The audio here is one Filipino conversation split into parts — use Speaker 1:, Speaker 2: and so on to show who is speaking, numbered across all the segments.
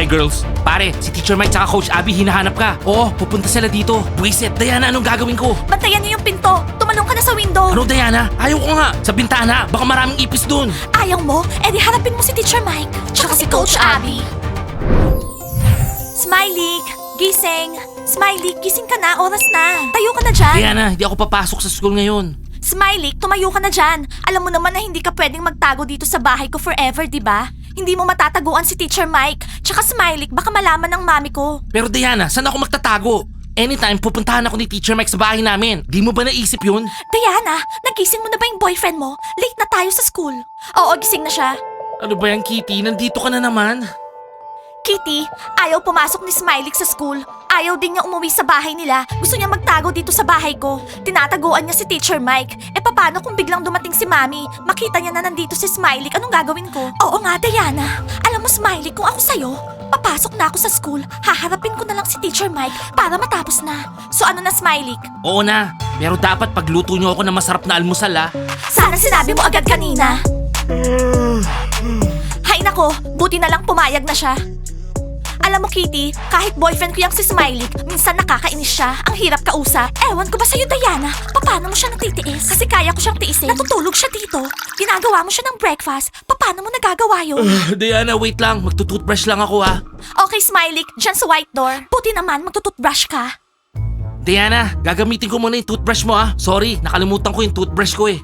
Speaker 1: Hi girls. Pare, si Teacher Mike tsaka Coach Abby hinahanap ka. Oo, pupunta sila dito. Buisit, Diana, anong gagawin ko?
Speaker 2: Bantayan niyo yung pinto. Tumalong ka na sa window.
Speaker 1: Ano Diana? Ayaw ko nga. Sa bintana, baka maraming ipis dun.
Speaker 2: Ayaw mo? Eh di harapin mo si Teacher Mike. Tsaka si Coach Abby. Smiley, gising. Smiley, gising ka na. Oras na. Tayo ka na dyan.
Speaker 1: Diana, hindi ako papasok sa school ngayon.
Speaker 2: Smiley, tumayo ka na dyan. Alam mo naman na hindi ka pwedeng magtago dito sa bahay ko forever, di ba? Hindi mo matataguan si Teacher Mike. Tsaka Smiley, baka malaman ng mami ko.
Speaker 1: Pero Diana, saan ako magtatago? Anytime, pupuntahan ako ni Teacher Mike sa bahay namin. Di mo ba naisip yun?
Speaker 2: Diana, nagising mo na ba yung boyfriend mo? Late na tayo sa school. Oo, gising na siya.
Speaker 1: Ano ba yan, Kitty? Nandito ka na naman.
Speaker 2: Kitty, ayaw pumasok ni Smiley sa school. Ayaw din niya umuwi sa bahay nila. Gusto niya magtago dito sa bahay ko. Tinataguan niya si Teacher Mike. E paano kung biglang dumating si Mami? Makita niya na nandito si Smiley. Anong gagawin ko? Oo nga, Diana. Alam mo, Smiley, kung ako sa'yo, papasok na ako sa school, haharapin ko na lang si Teacher Mike para matapos na. So ano na, Smiley?
Speaker 1: Oo na. Pero dapat pagluto niyo ako ng masarap na almusal ah.
Speaker 2: Sana sinabi mo agad kanina. Hay nako, buti na lang pumayag na siya. Alam mo, Kitty, kahit boyfriend ko yung si Smiley, minsan nakakainis siya. Ang hirap kausap. Ewan ko ba sa'yo, Diana? Paano mo siya natitiis? Kasi kaya ko siyang tiisin. Natutulog siya dito. Ginagawa mo siya ng breakfast. Paano mo nagagawa yun?
Speaker 1: Diana, wait lang. Magtutoothbrush lang ako ah.
Speaker 2: okay, Smiley, dyan sa white door. Buti naman, magtututbrush ka.
Speaker 1: Diana, gagamitin ko muna yung toothbrush mo ah. Sorry, nakalimutan ko yung toothbrush ko eh.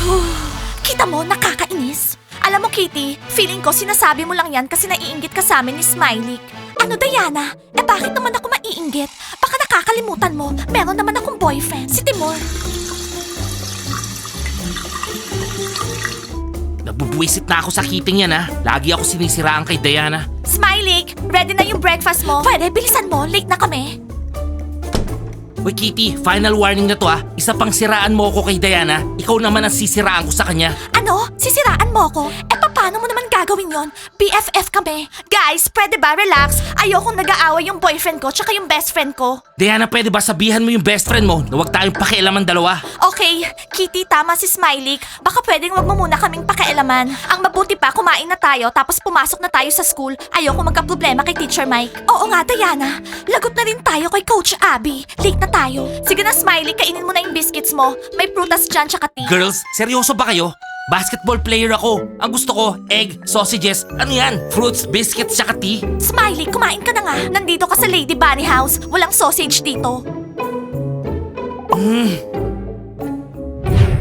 Speaker 2: Kita mo, nakakainis. Alam mo, Kitty, feeling ko sinasabi mo lang yan kasi naiinggit ka sa amin ni Smiley. Ano, Diana? Eh bakit naman ako maiinggit? Baka nakakalimutan mo, meron naman akong boyfriend, si Timur.
Speaker 1: Nabubuisit na ako sa kiting yan ah. Lagi ako sinisiraan kay Diana.
Speaker 2: Smiley, ready na yung breakfast mo? Pwede, bilisan mo, late na kami.
Speaker 1: Uy Kitty, final warning na to ah. Isa pang siraan mo ako kay Diana. Ikaw naman ang sisiraan ko sa kanya.
Speaker 2: Ano? Sisiraan mo ako? Eh paano mo naman gagawin yon? BFF kami. Guys, pwede ba relax? Ayokong nag-aaway yung boyfriend ko tsaka yung best friend ko.
Speaker 1: Diana, pwede ba sabihan mo yung best friend mo na huwag tayong pakialaman dalawa?
Speaker 2: Okay, Kitty, tama si Smiley. Baka pwedeng wag mo muna kaming pakialaman. Ang mabuti pa, kumain na tayo tapos pumasok na tayo sa school. Ayoko magka-problema kay Teacher Mike. Oo nga, Diana. Lagot na rin tayo kay Coach Abby. Late na tayo. Sige na, Smiley, kainin mo na yung biscuits mo. May prutas dyan tsaka tea.
Speaker 1: Girls, seryoso ba kayo? Basketball player ako. Ang gusto ko, egg, sausages, ano yan? Fruits, biscuits, tsaka tea?
Speaker 2: Smiley, kumain ka na nga. Nandito ka sa Lady Bunny House. Walang sausage dito.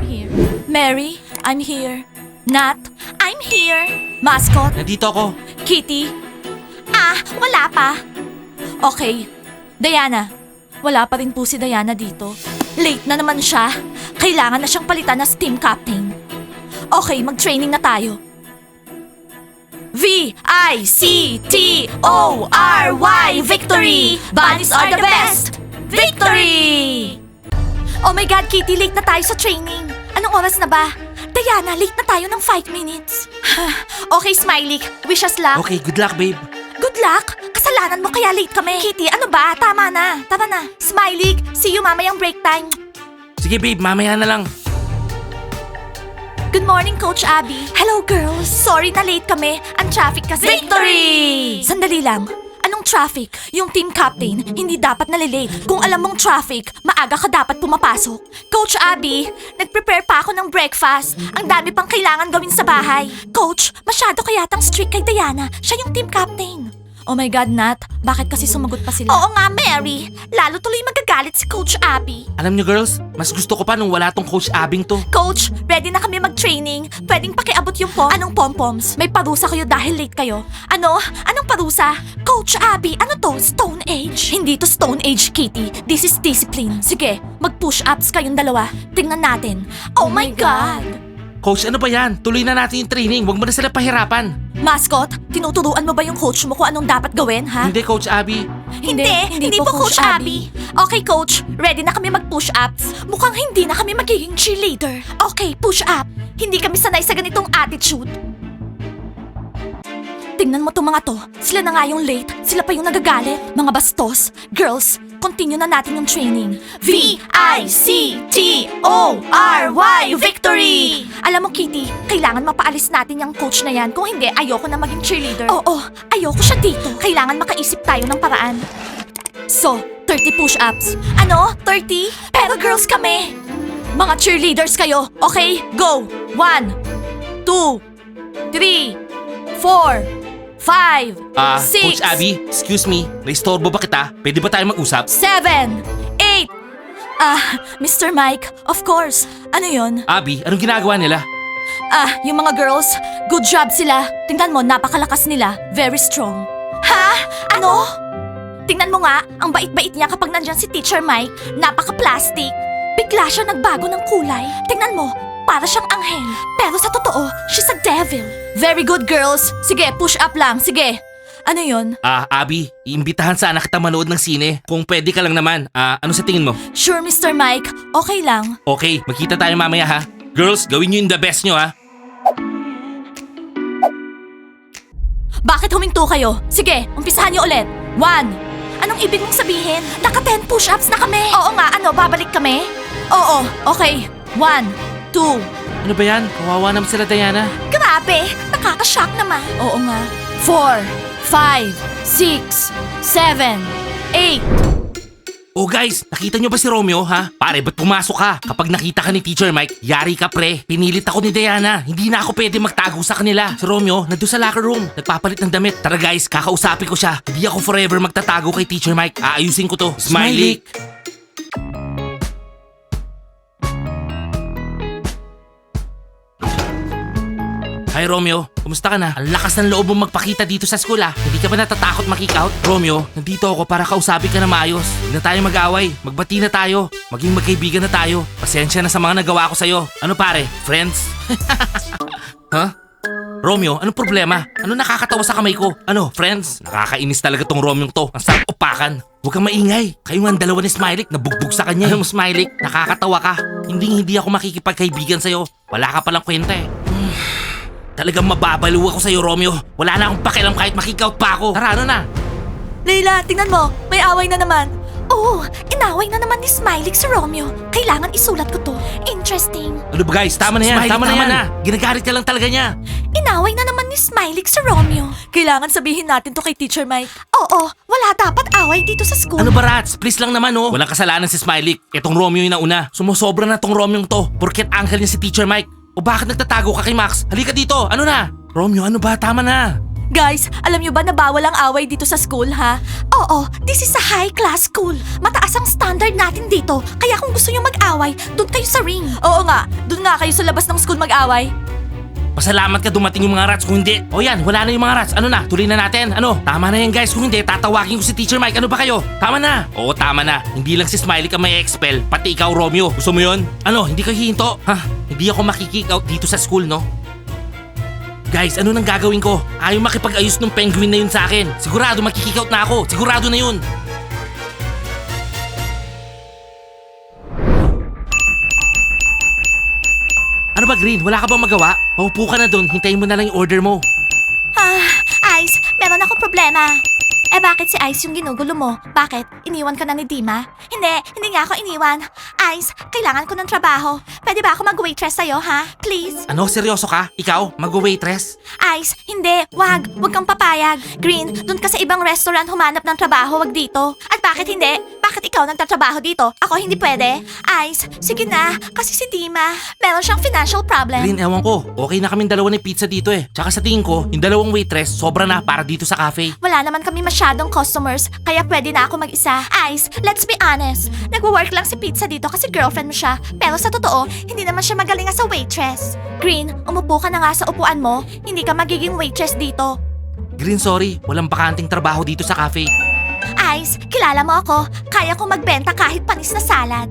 Speaker 2: Here. Mary, I'm here. Nat, I'm here. Mascot,
Speaker 1: Nandito ako.
Speaker 2: Kitty? Ah, wala pa. Okay. Diana. Wala pa rin po si Diana dito. Late na naman siya. Kailangan na siyang palitan as team captain. Okay, mag-training na tayo. V-I-C-T-O-R-Y Victory! Bunnies are the best! Victory! Oh my God, Kitty, late na tayo sa training. Anong oras na ba? Diana, late na tayo ng 5 minutes. okay, Smiley, wish us luck.
Speaker 1: Okay, good luck, babe.
Speaker 2: Good luck! Kasalanan mo kaya late kami. Kitty, ano ba? Tama na. Tara na. Smiley, see you mamayang break time.
Speaker 1: Sige, babe, mamaya na lang.
Speaker 2: Good morning, Coach Abby. Hello, girls. Sorry na late kami. Ang traffic kasi. Victory! Sandali lang. Anong traffic? Yung team captain, hindi dapat nalilate. Kung alam mong traffic, maaga ka dapat pumapasok. Coach Abby, nag-prepare pa ako ng breakfast. Ang dami pang kailangan gawin sa bahay. Coach, masyado kayatang strict kay Diana. Siya yung team captain. Oh my God, Nat. Bakit kasi sumagot pa sila? Oo nga, Mary. Lalo tuloy magagalit si Coach Abby.
Speaker 1: Alam niyo, girls, mas gusto ko pa nung wala tong Coach Abing to.
Speaker 2: Coach, ready na kami mag-training. Pwedeng pakiabot yung pom. Anong pom-poms? May parusa kayo dahil late kayo. Ano? Anong parusa? Coach Abby, ano to? Stone Age? Hindi to Stone Age, Kitty. This is discipline. Sige, mag-push-ups kayong dalawa. Tingnan natin. Oh, my God!
Speaker 1: Coach, ano ba yan? Tuloy na natin yung training. Huwag mo na sila pahirapan.
Speaker 2: Mascot, tinuturuan mo ba yung coach mo kung anong dapat gawin, ha?
Speaker 1: Hindi, Coach Abby.
Speaker 2: Hindi, hindi, po, Coach Abby. Okay, Coach. Ready na kami mag-push-ups. Mukhang hindi na kami magiging cheerleader. Okay, push-up. Hindi kami sanay sa ganitong attitude. Tingnan mo tong mga to. Sila na nga yung late. Sila pa yung nagagalit. Mga bastos. Girls, continue na natin yung training. V-I-C-T-O-R-Y Victory! Alam mo, Kitty, kailangan mapaalis natin yung coach na yan. Kung hindi, ayoko na maging cheerleader. Oo, ayoko siya dito. Kailangan makaisip tayo ng paraan. So, 30 push-ups. Ano? 30? Pero girls kami. Mga cheerleaders kayo. Okay, go. 1, 2, 3, 4, 5,
Speaker 1: Ah,
Speaker 2: 6,
Speaker 1: Coach Abby, excuse me, naistorbo ba kita? Pwede ba tayo mag-usap?
Speaker 2: 7, 8. Ah, Mr. Mike, of course. Ano yon?
Speaker 1: Abby, anong ginagawa nila?
Speaker 2: Ah, yung mga girls, good job sila. Tingnan mo, napakalakas nila. Very strong. Ha? Ano? Tingnan mo nga, ang bait-bait niya kapag nandyan si Teacher Mike. Napaka-plastic. Bigla siya nagbago ng kulay. Tingnan mo, para siyang anghel. Pero sa totoo, she's a devil. Very good, girls. Sige, push up lang. Sige. Ano yon?
Speaker 1: Ah, Abby, iimbitahan sana kita manood ng sine. Kung pwede ka lang naman, ah, ano sa tingin mo?
Speaker 2: Sure, Mr. Mike. Okay lang.
Speaker 1: Okay, magkita tayo mamaya ha. Girls, gawin nyo yung the best nyo ha.
Speaker 2: Bakit huminto kayo? Sige, umpisahan niyo ulit. One. Anong ibig mong sabihin? Naka 10 push-ups na kami. Oo nga, ano, babalik kami? Oo, okay. One, two.
Speaker 1: Ano ba yan? Kawawa naman sila Diana.
Speaker 2: Grabe, nakakashock naman. Oo nga. Four, five, six, seven, eight.
Speaker 1: Oh guys, nakita nyo ba si Romeo ha? Pare, ba't pumasok ka? Kapag nakita ka ni Teacher Mike, yari ka pre. Pinilit ako ni Diana. Hindi na ako pwede magtago sa kanila. Si Romeo, nandun sa locker room. Nagpapalit ng damit. Tara guys, kakausapin ko siya. Hindi ako forever magtatago kay Teacher Mike. Aayusin ko to. Smiley! Hi Romeo, kumusta ka na? Ang lakas ng loob mong magpakita dito sa school ah. Hindi ka ba natatakot makik out? Romeo, nandito ako para kausapin ka na maayos. Hindi na tayo mag-away. Magbati na tayo. Maging magkaibigan na tayo. Pasensya na sa mga nagawa ko sa'yo. Ano pare? Friends? huh? Romeo, anong problema? Ano nakakatawa sa kamay ko? Ano, friends? Nakakainis talaga tong Romeo to. Ang sarap upakan. Huwag kang maingay. Kayo nga ang dalawa ni Smiley, nabugbog sa kanya. Alam mo, Smiley, nakakatawa ka. Hindi hindi ako makikipagkaibigan sa'yo. Wala ka palang kwenta eh. Talagang mababaliw ako sa'yo, Romeo. Wala na akong pakialam kahit makikout pa ako. Tara, ano na?
Speaker 2: Leila, tingnan mo. May away na naman. Oo, inaway na naman ni Smiley si Romeo. Kailangan isulat ko to. Interesting.
Speaker 1: Ano ba guys? Tama na yan.
Speaker 2: Smiley,
Speaker 1: tama, na
Speaker 2: tama
Speaker 1: yan.
Speaker 2: na.
Speaker 1: Ginagalit ka lang talaga niya.
Speaker 2: Inaway na naman ni Smiley si Romeo. Kailangan sabihin natin to kay Teacher Mike. Oo, wala dapat away dito sa school.
Speaker 1: Ano ba rats? Please lang naman oh. Walang kasalanan si Smiley. Etong Romeo yung nauna. Sumusobra na tong Romeo to. Porket uncle niya si Teacher Mike. O bakit nagtatago ka kay Max? Halika dito. Ano na? Romeo, ano ba? Tama na.
Speaker 2: Guys, alam nyo ba na bawal ang away dito sa school, ha? Oo, this is a high-class school. Mataas ang standard natin dito. Kaya kung gusto nyo mag-away, doon kayo sa ring. Oo nga, doon nga kayo sa labas ng school mag-away.
Speaker 1: Pasalamat ka dumating yung mga rats kung hindi. O yan, wala na yung mga rats. Ano na? Tuloy na natin. Ano? Tama na yan guys. Kung hindi, tatawagin ko si Teacher Mike. Ano ba kayo? Tama na. Oo, tama na. Hindi lang si Smiley ka may expel. Pati ikaw, Romeo. Gusto mo yun? Ano? Hindi ka hihinto? Ha? Hindi ako makikick out dito sa school, no? Guys, ano nang gagawin ko? Ayaw makipag-ayos ng penguin na yun sa akin. Sigurado makikick out na ako. Sigurado na yun. Ano ba, Green? Wala ka bang magawa? Paupo ka na doon. Hintayin mo na lang yung order mo.
Speaker 2: Ah, Ice, meron akong problema. Eh bakit si Ice yung ginugulo mo? Bakit? Iniwan ka na ni Dima? Hindi, hindi nga ako iniwan. Ice, kailangan ko ng trabaho. Pwede ba ako mag-waitress sa'yo, ha? Please?
Speaker 1: Ano? Seryoso ka? Ikaw? Mag-waitress?
Speaker 2: Ice, hindi. Wag. Wag kang papayag. Green, dun ka sa ibang restaurant humanap ng trabaho, wag dito. At bakit hindi? Bakit ikaw nagtatrabaho dito? Ako hindi pwede? Ice, sige na. Kasi si Dima, meron siyang financial problem.
Speaker 1: Green, ewan ko. Okay na kaming dalawa ni pizza dito eh. Tsaka sa tingin ko, yung dalawang waitress, sobra na para dito sa cafe.
Speaker 2: Wala naman kami masyadong customers, kaya pwede na ako mag-isa. Ice, let's be honest. Nagwo-work lang si Pizza dito kasi girlfriend mo siya. Pero sa totoo, hindi naman siya magaling as a waitress. Green, umupo ka na nga sa upuan mo. Hindi ka magiging waitress dito.
Speaker 1: Green, sorry. Walang bakanting trabaho dito sa cafe.
Speaker 2: Ice, kilala mo ako. Kaya ko magbenta kahit panis na salad.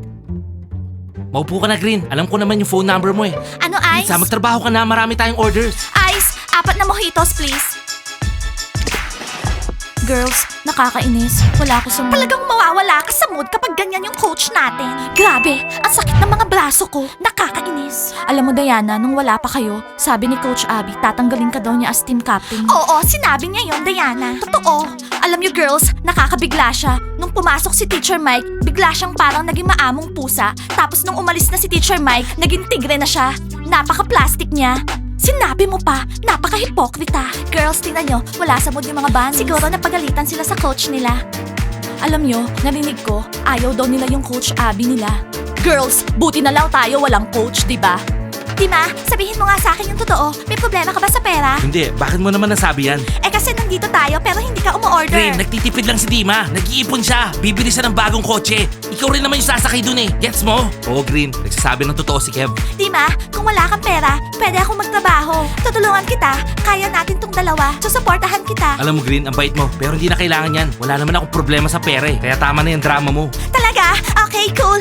Speaker 1: Maupo ka na, Green. Alam ko naman yung phone number mo eh.
Speaker 2: Ano, Ice?
Speaker 1: Lisa, magtrabaho ka na. Marami tayong orders.
Speaker 2: Ice, apat na mojitos, please. Girls, nakakainis. Wala ako sa mood. Talagang mawawala ka sa mood kapag ganyan yung coach natin. Grabe, ang sakit ng mga braso ko. Nakakainis. Alam mo, Diana, nung wala pa kayo, sabi ni Coach Abby, tatanggalin ka daw niya as team captain. Oo, sinabi niya yon Diana. Totoo. Alam niyo girls, nakakabigla siya. Nung pumasok si Teacher Mike, bigla siyang parang naging maamong pusa. Tapos nung umalis na si Teacher Mike, naging tigre na siya. Napaka-plastic niya. Sinabi mo pa, napaka-hipokrita. Girls, tingnan nyo, wala sa mood yung mga band. Siguro napagalitan sila sa coach nila. Alam nyo, narinig ko, ayaw daw nila yung coach Abby nila. Girls, buti na lang tayo walang coach, di ba? Dima, sabihin mo nga sa akin yung totoo. May problema ka ba sa pera?
Speaker 1: Hindi, bakit mo naman nasabi yan?
Speaker 2: Eh kasi nandito tayo pero hindi ka umu-order.
Speaker 1: Rin, nagtitipid lang si Dima. Nag-iipon siya. Bibili siya ng bagong kotse. Ikaw rin naman yung sasakay dun eh. Gets mo? Oo, Green. Nagsasabi ng totoo si Kev.
Speaker 2: Dima, kung wala kang pera, pwede akong magtrabaho. Tutulungan kita. Kaya natin tong dalawa. Susuportahan kita.
Speaker 1: Alam mo, Green, ang bait mo. Pero hindi na kailangan yan. Wala naman akong problema sa pera eh. Kaya tama na yung drama mo.
Speaker 2: Talaga? Okay, cool.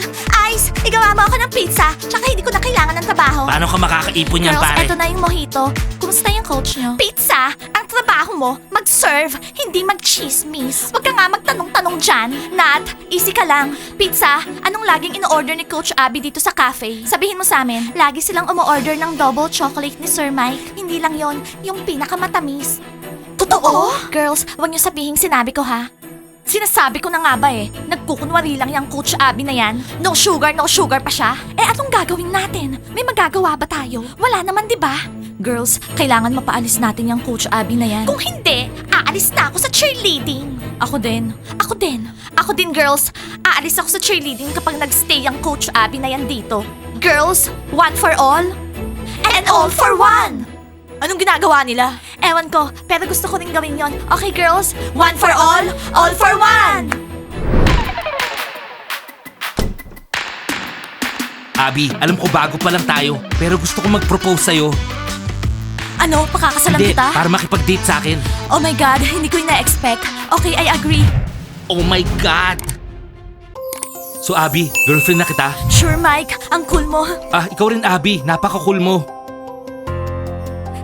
Speaker 2: Ice, igawa mo ako ng pizza. Tsaka hindi ko na kailangan ng trabaho.
Speaker 1: Paano ka makakaipon yan,
Speaker 2: Girls,
Speaker 1: pare?
Speaker 2: eto na yung mojito. Kumusta yung coach nyo? Pizza? Ang trabaho mo, mag-serve, hindi mag-chismis. Huwag ka nga magtanong-tanong dyan. Nat, easy ka lang. Pizza, anong laging in-order ni Coach Abby dito sa cafe? Sabihin mo sa amin, lagi silang umu-order ng double chocolate ni Sir Mike. Hindi lang yon, yung pinakamatamis. Totoo? Girls, huwag niyo sabihin sinabi ko ha. Sinasabi ko na nga ba eh, nagkukunwari lang yung Coach Abby na yan. No sugar, no sugar pa siya. Eh anong gagawin natin? May magagawa ba tayo? Wala naman, di ba? Girls, kailangan mapaalis natin yung Coach Abby na yan. Kung hindi, aalis na ako sa cheerleading. Ako din. Ako din. Ako din, girls. Aalis ako sa cheerleading kapag nagstay yung Coach Abby na yan dito. Girls, one for all, and all for one! Anong ginagawa nila? Ewan ko, pero gusto ko rin gawin yon. Okay, girls? One for all, all for one!
Speaker 1: Abby, alam ko bago pa lang tayo. Pero gusto ko mag-propose sa'yo.
Speaker 2: Ano, pakakasalan
Speaker 1: Hindi,
Speaker 2: kita?
Speaker 1: para makipag-date sa akin.
Speaker 2: Oh my God, hindi ko ina-expect. Okay, I agree.
Speaker 1: Oh my God! So Abby, girlfriend na kita?
Speaker 2: Sure, Mike. Ang cool mo.
Speaker 1: Ah, ikaw rin Abby, napaka-cool mo.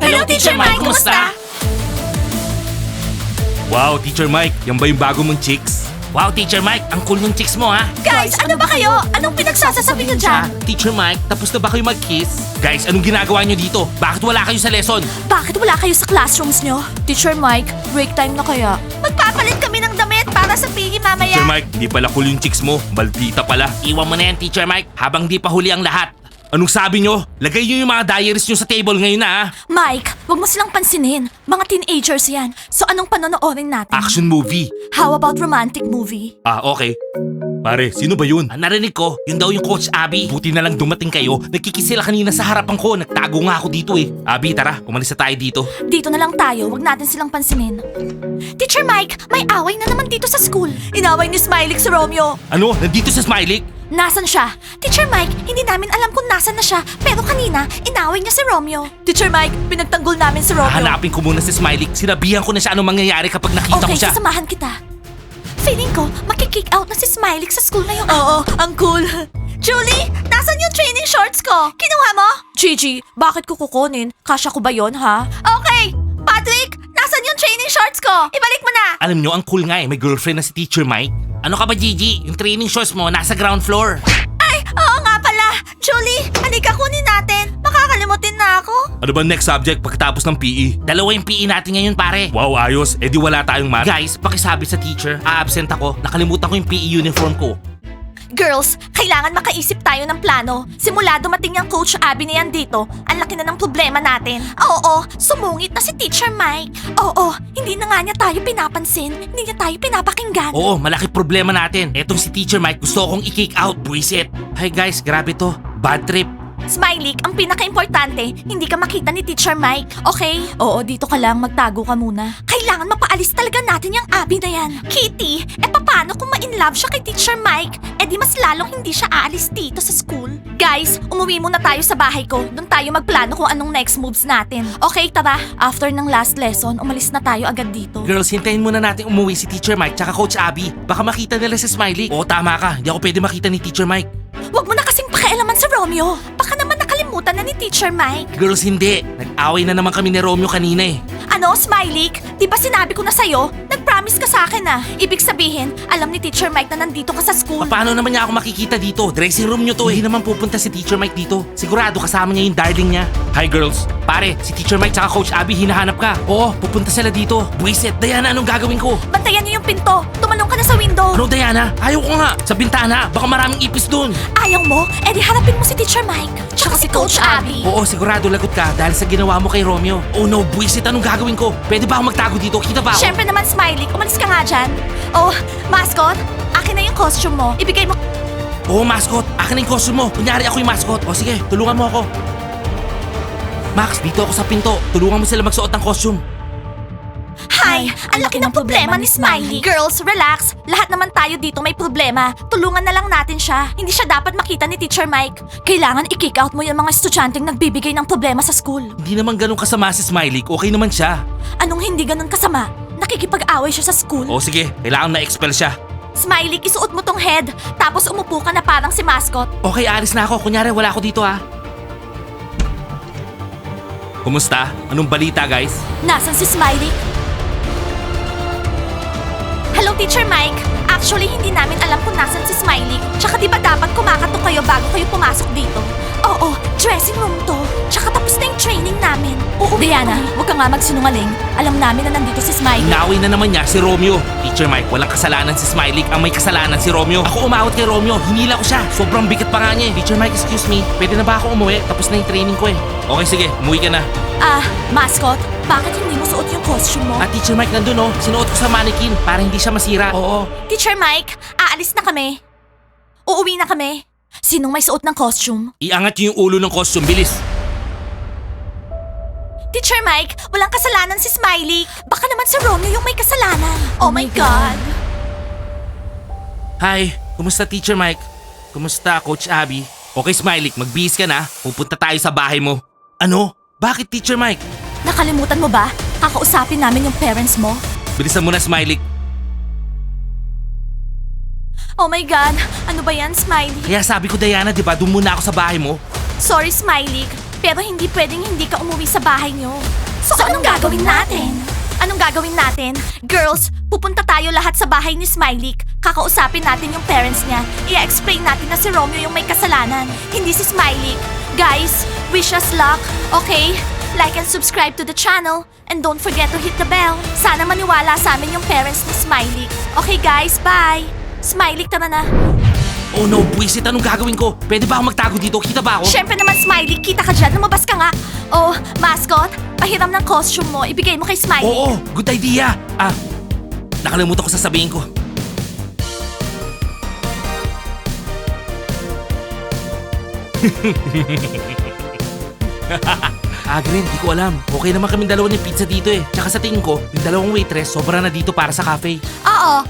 Speaker 2: Hello, Teacher Mike. Kumusta?
Speaker 1: Wow, Teacher Mike, yan ba yung bago mong chicks? Wow, Teacher Mike, ang cool ng chicks mo ha.
Speaker 2: Guys, ano ba kayo? Anong pinagsasasabi niyo dyan?
Speaker 1: Teacher Mike, tapos na ba kayo mag-kiss? Guys, anong ginagawa nyo dito? Bakit wala kayo sa lesson?
Speaker 2: Bakit wala kayo sa classrooms nyo? Teacher Mike, break time na kaya? Magpapalit kami ng damit para sa PE mamaya.
Speaker 1: Teacher Mike, hindi pala cool yung chicks mo. Baldita pala. Iwan mo na yan, Teacher Mike, habang di pa huli ang lahat. Anong sabi nyo? Lagay nyo yung mga diaries nyo sa table ngayon na ha.
Speaker 2: Mike, wag mo silang pansinin. Mga teenagers yan. So anong panonoorin natin?
Speaker 1: Action movie.
Speaker 2: How about romantic movie?
Speaker 1: Ah, okay. Pare, sino ba yun? Ah, narinig ko, yun daw yung Coach Abby. Buti na lang dumating kayo. Nagkikis sila kanina sa harapan ko. Nagtago nga ako dito eh. Abby, tara, umalis na tayo dito.
Speaker 2: Dito na lang tayo, wag natin silang pansinin. Teacher Mike, may away na naman dito sa school. Inaway ni Smiley si Romeo.
Speaker 1: Ano? Nandito sa Smiley?
Speaker 2: Nasaan siya? Teacher Mike, hindi namin alam kung nasan na siya. Pero kanina, inaway niya si Romeo. Teacher Mike, pinagtanggol namin si
Speaker 1: Hanapin ko muna si Smiley. Sinabihan ko na siya anong mangyayari kapag nakita
Speaker 2: Okay,
Speaker 1: ko siya.
Speaker 2: sasamahan kita. Feeling ko, makikick out na si Smiley sa school na yun. Oo, ang cool. Julie, nasan yung training shorts ko? Kinuha mo? Gigi, bakit ko kukunin? Kasha ko ba yon ha? Okay. Patrick, nasan yung training shorts ko? Ibalik mo na.
Speaker 1: Alam nyo, ang cool nga eh. May girlfriend na si Teacher Mike. Ano ka ba, Gigi? Yung training shorts mo nasa ground floor.
Speaker 2: Ay, oo nga pala. Julie, halika kunin
Speaker 1: Ano ba next subject pagkatapos ng PE? Dalawa yung PE natin ngayon, pare. Wow, ayos. Eh di wala tayong math. Guys, pakisabi sa teacher. A-absent ako. Nakalimutan ko yung PE uniform ko.
Speaker 2: Girls, kailangan makaisip tayo ng plano. Simula dumating yung Coach Abby na yan dito, ang laki na ng problema natin. Oo, sumungit na si Teacher Mike. Oo, hindi na nga niya tayo pinapansin. Hindi niya tayo pinapakinggan.
Speaker 1: Oo, malaki problema natin. Etong si Teacher Mike gusto akong i-kick out, buisit. Hey guys, grabe to. Bad trip.
Speaker 2: Smiley, ang pinaka-importante, hindi ka makita ni Teacher Mike, okay? Oo, dito ka lang, magtago ka muna. Kailangan mapaalis talaga natin yung Abby na yan. Kitty, eh paano kung ma-inlove siya kay Teacher Mike? Eh di mas lalong hindi siya aalis dito sa school. Guys, umuwi muna tayo sa bahay ko. Doon tayo magplano kung anong next moves natin. Okay, tara. After ng last lesson, umalis na tayo agad dito.
Speaker 1: Girls, hintayin muna natin umuwi si Teacher Mike tsaka Coach Abby. Baka makita nila si Smiley. Oo, tama ka. Hindi ako pwede makita ni Teacher Mike.
Speaker 2: Huwag mo na kasing pakialaman sa Romeo. Baka naman nakalimutan na ni Teacher Mike.
Speaker 1: Girls, hindi. Nag-away na naman kami ni Romeo kanina eh.
Speaker 2: Ano, Smiley? Di ba sinabi ko na sa'yo? Nag Promise ka sa akin ah. Ibig sabihin, alam ni Teacher Mike na nandito ka sa school.
Speaker 1: Paano naman niya ako makikita dito? Dressing room niyo to eh. Hindi naman pupunta si Teacher Mike dito. Sigurado kasama niya yung darling niya. Hi girls. Pare, si Teacher Mike tsaka Coach Abby hinahanap ka. Oo, pupunta sila dito. Buisit, Diana, anong gagawin ko?
Speaker 2: Bantayan niyo yung pinto. Tumalong ka na sa window.
Speaker 1: Ano Diana? Ayaw ko nga. Sa bintana, baka maraming ipis dun.
Speaker 2: Ayaw mo? Eh di harapin mo si Teacher Mike. Tsaka si Coach Abby.
Speaker 1: Oo, sigurado lagot ka dahil sa ginawa mo kay Romeo. Oh no, buisit, anong gagawin ko? Pwede ba ako magtago dito? Kita ba ako?
Speaker 2: Siyempre naman, Smiley. Umalis ka nga dyan. Oh, mascot. Akin na yung costume mo. Ibigay mo...
Speaker 1: Oo, mascot. Akin na yung costume mo. Kunyari ako yung mascot. O sige, tulungan mo ako. Max, dito ako sa pinto. Tulungan mo sila magsuot ng costume.
Speaker 2: Hi! Ang laki ng problema ni Smiley. Girls, relax. Lahat naman tayo dito may problema. Tulungan na lang natin siya. Hindi siya dapat makita ni Teacher Mike. Kailangan i-kick out mo yung mga estudyanteng nagbibigay ng problema sa school.
Speaker 1: Hindi naman ganun kasama si Smiley. Okay naman siya.
Speaker 2: Anong hindi ganun kasama? Nakikipag-away siya sa school.
Speaker 1: O sige, kailangan na-expel siya.
Speaker 2: Smiley, isuot mo tong head. Tapos umupo ka na parang si mascot.
Speaker 1: Okay, alis na ako. Kunyari, wala ako dito ha. Kumusta? Anong balita, guys?
Speaker 2: Nasaan si Smiley? Hello, Teacher Mike. Actually, hindi namin alam kung nasan si Smiley. Tsaka di ba dapat kumakatok kayo bago kayo pumasok dito? Oo, dressing room to. Tsaka tapos na yung training namin. Oo, Diana, huwag ka nga magsinungaling. Alam namin na nandito si Smiley.
Speaker 1: Inaway na naman niya si Romeo. Teacher Mike, walang kasalanan si Smiley. Ang may kasalanan si Romeo. Ako umawat kay Romeo. Hinila ko siya. Sobrang bigat pa nga niya eh. Teacher Mike, excuse me. Pwede na ba ako umuwi? Tapos na yung training ko eh. Okay, sige. Umuwi ka na.
Speaker 2: Ah, mascot, bakit hindi mo suot yung costume mo?
Speaker 1: At Teacher Mike nandun oh. Sinuot ko sa mannequin para hindi siya masira. Oo.
Speaker 2: Teacher Mike, aalis na kami. Uuwi na kami. Sinong may suot ng costume?
Speaker 1: Iangat niyo yung ulo ng costume. Bilis.
Speaker 2: Teacher Mike, walang kasalanan si Smiley. Baka naman si Romeo yung may kasalanan. Oh my God!
Speaker 1: Hi. Kumusta Teacher Mike? Kumusta Coach Abby? Okay Smiley, magbihis ka na. Pupunta tayo sa bahay mo. Ano? Bakit Teacher Mike?
Speaker 2: Nakalimutan mo ba? Kakausapin namin yung parents mo.
Speaker 1: Bilisan mo na Smiley.
Speaker 2: Oh my God! Ano ba yan, Smiley?
Speaker 1: Kaya sabi ko Diana, di ba, doon muna ako sa bahay mo.
Speaker 2: Sorry, Smiley. Pero hindi pwedeng hindi ka umuwi sa bahay niyo. So, anong gagawin natin? Anong gagawin natin? Girls, pupunta tayo lahat sa bahay ni Smiley. Kakausapin natin yung parents niya. I-explain natin na si Romeo yung may kasalanan, hindi si Smiley. Guys, wish us luck, okay? Like and subscribe to the channel. And don't forget to hit the bell. Sana maniwala sa amin yung parents ni Smiley. Okay guys, bye! Smiley, tara na.
Speaker 1: Oh no, buwisit, anong gagawin ko? Pwede ba ako magtago dito? Kita ba ako?
Speaker 2: Siyempre naman, Smiley, kita ka dyan. Lumabas ka nga. Oh, mascot, pahiram ng costume mo. Ibigay mo kay Smiley.
Speaker 1: Oo, good idea. Ah, nakalimutan ko sasabihin ko. ah, di ko alam. Okay naman kami dalawa ni pizza dito eh. Tsaka sa tingin ko, yung dalawang waitress, sobra na dito para sa cafe.
Speaker 2: Oo,